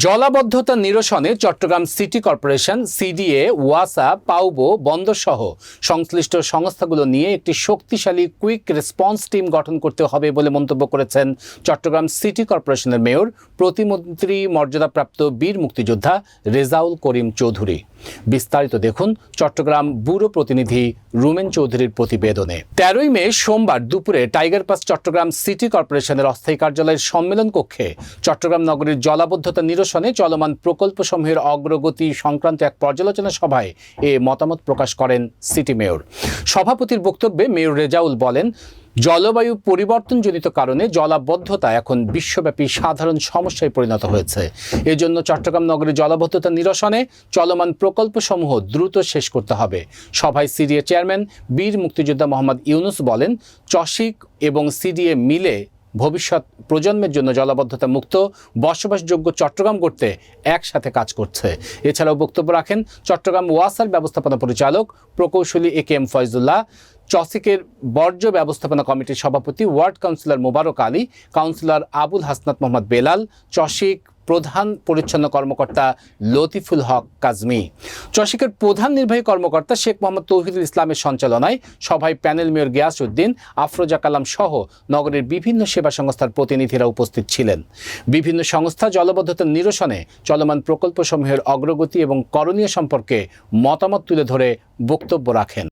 জলাবদ্ধতা নিরসনে Chittagong city corporation, CDA, ওয়াসা, পাউবো, বন্দরসহ সংশ্লিষ্ট সংস্থাগুলো নিয়ে একটি শক্তিশালী কুইক রেসপন্স টিম গঠন করতে হবে বলে মন্তব্য করেছেন চট্টগ্রাম সিটি কর্পোরেশনের মেয়র, প্রতিমন্ত্রী মর্যাদাপ্রাপ্ত বীর মুক্তিযোদ্ধা রেজাউল করিম চৌধুরী। বিস্তারিত দেখুন চট্টগ্রাম ব্যুরো প্রতিনিধি রুমেন চৌধুরীর প্রতিবেদনে। তেরোই মে সোমবার দুপুরে টাইগার পাস চট্টগ্রাম সিটি কর্পোরেশনের অস্থায়ী কার্যালয়ের সম্মেলন কক্ষে চট্টগ্রাম নগরীর জলাবদ্ধতা নিরসনে চলমান প্রকল্পসমূহের অগ্রগতি সংক্রান্ত এক পর্যালোচনা সভায় এ মতামত প্রকাশ করেন সিটি মেয়র। সভাপতির বক্তব্যে মেয়র রেজাউল বলেন, জলবায়ু পরিবর্তনজনিত কারণে জলাবদ্ধতা এখন বিশ্বব্যাপী সাধারণ সমস্যায় পরিণত হয়েছে। এজন্য চট্টগ্রাম নগরীর জলাবদ্ধতা নিরসনে চলমান প্রকল্পসমূহ দ্রুত শেষ করতে হবে। সভায় সিডিএ চেয়ারম্যান বীর মুক্তিযোদ্ধা মোহাম্মদ ইউনুস বলেন, চসিক এবং সিডিএ মিলে ভবিষ্যৎ প্রজন্মের জন্য জলাবদ্ধতা মুক্ত বসবাসযোগ্য চট্টগ্রাম করতে একসাথে কাজ করছে। এছাড়াও বক্তব্য রাখেন চট্টগ্রাম ওয়াসার ব্যবস্থাপনা পরিচালক প্রকৌশলী এ কে এম ফয়জুল্লাহ, চসিকের বর্জ্য ব্যবস্থাপনা কমিটির সভাপতি ward councillor Mobarak Ali, councillor Abul Hasnat Mohammad Belal, চসিক প্রধান পরিচ্ছন্ন কর্মকর্তা লতিফুল হক কাজমি। চসিকের প্রধান নির্বাহী কর্মকর্তা শেখ মোহাম্মদ তৌহিদুল ইসলামের সঞ্চালনায় সভায় প্যানেল মেয়র গিয়াস উদ্দিন আফরোজা কালাম সহ নগরের বিভিন্ন সেবা সংস্থার প্রতিনিধিরা উপস্থিত ছিলেন। বিভিন্ন সংস্থা জলবদ্ধতা নিরসনে চলমান প্রকল্পসমূহের অগ্রগতি এবং করণীয় সম্পর্কে মতামত তুলে ধরে বক্তব্য রাখেন।